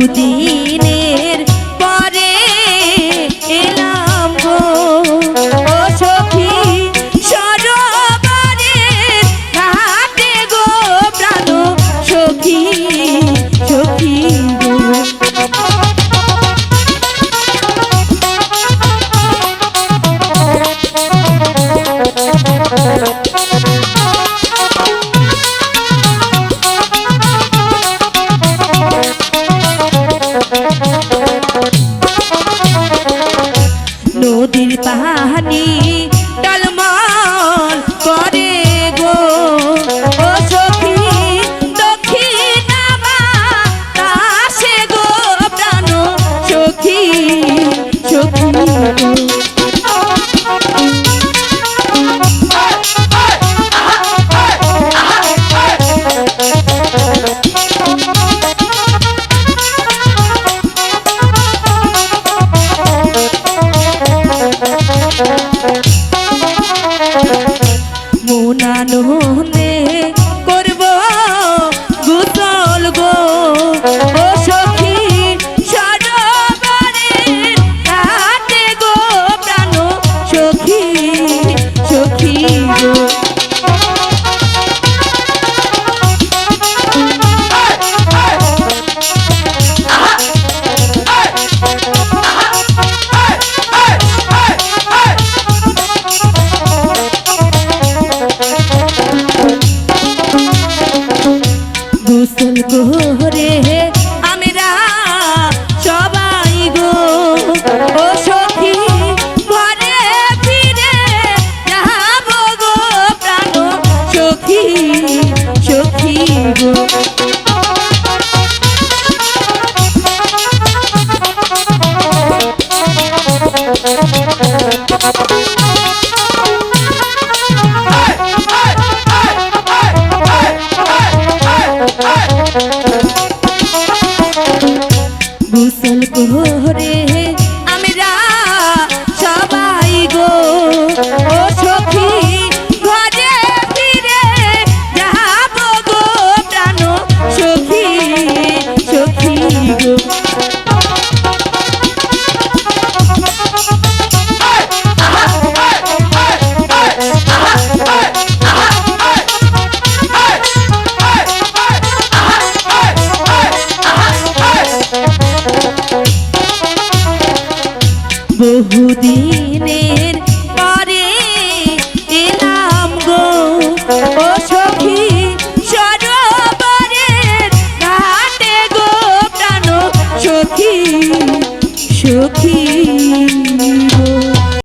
বহুদিনের নদীর পাহানি মোনাননে করব আমরা সবাই গো। ও ফিরে যাব গো প্রাণ। সখী গো। গোসল বহুদিনের পরে এলাম গো। ও সখী সরোবরের ঘাটে গো প্রাণ। সখী সখী